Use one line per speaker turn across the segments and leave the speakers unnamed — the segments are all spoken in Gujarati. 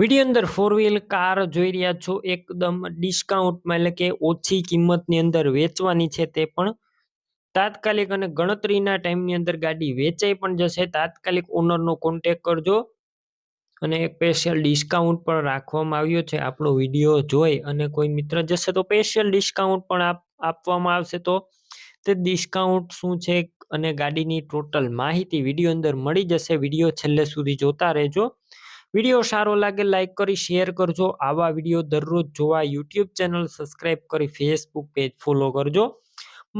વીડિયો અંદર ફોર વ્હીલ કાર જોઈ રહ્યા છો. એકદમ ડિસ્કાઉન્ટમાં એટલે કે ઓછી કિંમતની અંદર વેચવાની છે તે પણ. તાત્કાલિક અને ગણતરીના ટાઈમની અંદર ગાડી વેચાઈ પણ જશે. તાત્કાલિક ઓનરનો કોન્ટેક કરજો. અને એક સ્પેશિયલ ડિસ્કાઉન્ટ પણ રાખવામાં આવ્યો છે. આપણો વીડિયો જોઈ અને કોઈ મિત્ર જશે તો સ્પેશિયલ ડિસ્કાઉન્ટ પણ આપ, આપવામાં આવશે તો. તે ડિસ્કાઉન્ટ શું છે અને ગાડીની ટોટલ માહિતી વીડિયો અંદર મળી જશે. વીડિયો છેલ્લે સુધી જોતા રહેજો. વીડિયો સારો લાગે લાઈક કરી શેર કરજો. આવા વીડિયો દરરોજ જોવા યુટ્યુબ ચેનલ સબસ્ક્રાઈબ કરી ફેસબુક પેજ ફોલો કરજો.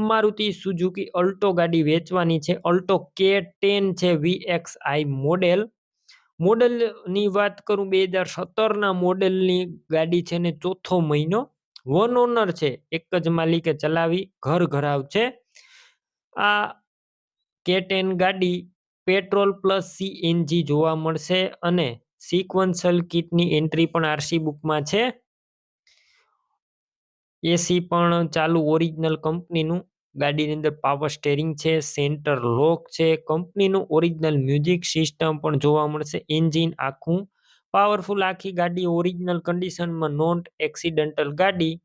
મારુતિ સુઝુકી અલ્ટો ગાડી વેચવાની છે. અલ્ટો કે ટેન છે વીએક્સ આઈ મોડેલ મોડેલની વાત કરું, બે હજાર સત્તરના મોડેલની ગાડી છે ને ચોથો મહિનો. વન ઓનર છે, એક જ માલિકે ચલાવી, ઘર ઘરાવ છે. આ કે ટેન ગાડી પેટ્રોલ પ્લસ સીએનજી જોવા મળશે અને સિક્વન્સલ કિટની એન્ટ્રી પણ આરસી બુકમાં છે. એસી પણ ચાલુ ઓરિજિનલ કંપનીનું ગાડીની અંદર પાવર સ્ટેરિંગ છે સેન્ટર લોક છે. કંપનીનું ઓરિજિનલ મ્યુઝિક સિસ્ટમ પણ જોવા મળશે. એન્જિન આખું પાવરફુલ આખી ગાડી ઓરિજિનલ કન્ડિશનમાં નોન એક્સિડન્ટલ ગાડી.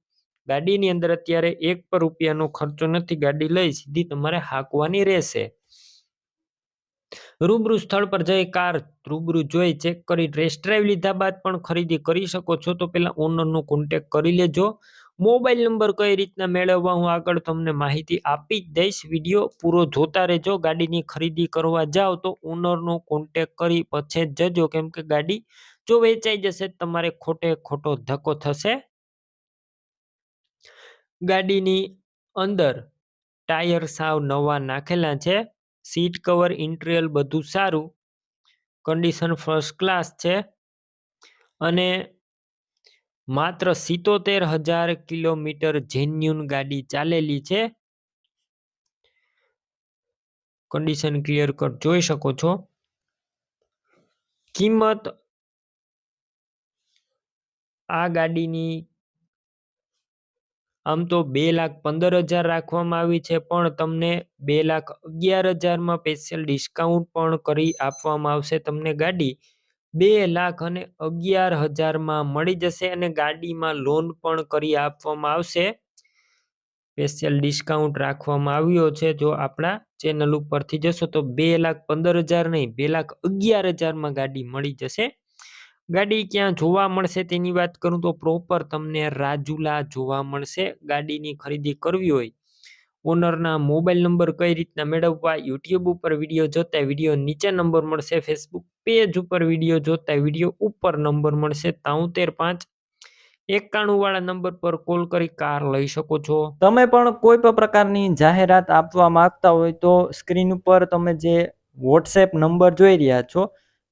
ગાડીની અંદર અત્યારે એક પર રૂપિયાનો ખર્ચો નથી. ગાડી લઈ સીધી તમારે હાંકવાની રહેશે. રૂબરૂ સ્થળ પર જઈ કાર રૂબરૂ જોઈ ચેક કરી ટેસ્ટ ડ્રાઈવ લીધા બાદ પણ ખરીદી કરી શકો છો. તો પહેલાં ઓનરનો કોન્ટેક કરી લેજો. મોબાઈલ નંબર કઈ રીતના મેળવવા હું આગળ તમને માહિતી આપી જ દઈશ. વીડિયો પૂરો જોતા રહેજો. ગાડીની ખરીદી કરવા જાઓ તો ઓનરનો કોન્ટેક કરી પછી જ જજો. કેમ કે ગાડી જો વેચાઈ જશે તમારે ખોટે ખોટો ધક્કો થશે. ગાડીની અંદર ટાયર સાવ નવા નાખેલા છે. સીટ કવર ઇન્ટિરિયર બધું સારું કન્ડિશન ફર્સ્ટ ક્લાસ છે. અને માત્ર સિત્તોતેર હજાર કિલોમીટર જેન્યુન ગાડી ચાલેલી છે. કન્ડિશન ક્લિયર કટ જોઈ શકો છો. કિંમત આ ગાડીની આમ તો બે લાખ પંદર હજાર રાખવામાં આવી છે, પણ તમને બે લાખ અગિયાર હજારમાં સ્પેશિયલ ડિસ્કાઉન્ટ પણ કરી આપવામાં આવશે તમને ગાડી. બે લાખ અને અગિયાર હજારમાં મળી જશે અને ગાડીમાં લોન પણ કરી આપવામાં આવશે. સ્પેશિયલ ડિસ્કાઉન્ટ રાખવામાં આવ્યો છે, જો આપણા ચેનલ ઉપરથી જશો તો બે લાખ પંદર હજાર નહીં, બે લાખ અગિયાર હજારમાં ગાડી મળી જશે. ગાડી ક્યાં જોવા મળશે તેની વાત કરું તો પ્રોપર તમને રાજુલા જોવા મળશે. ગાડીની ખરીદી કરવી હોય, ઓનરના મોબાઈલ નંબર કઈ રીતના મેળવવા, યુટ્યુબ ઉપર વીડિયો જોતા વીડિયો નીચે નંબર મળશે, ફેસબુક પેજ ઉપર વીડિયો જોતા વીડિયો ઉપર નંબર મળશે તાઉતેર પાંચ એકાણું વાળા નંબર પર કોલ કરી કાર લઈ શકો છો.
તમે પણ કોઈ પણ પ્રકારની જાહેરાત આપવા માંગતા હોય તો સ્ક્રીન ઉપર તમે જે વોટ્સએપ નંબર જોઈ રહ્યા છો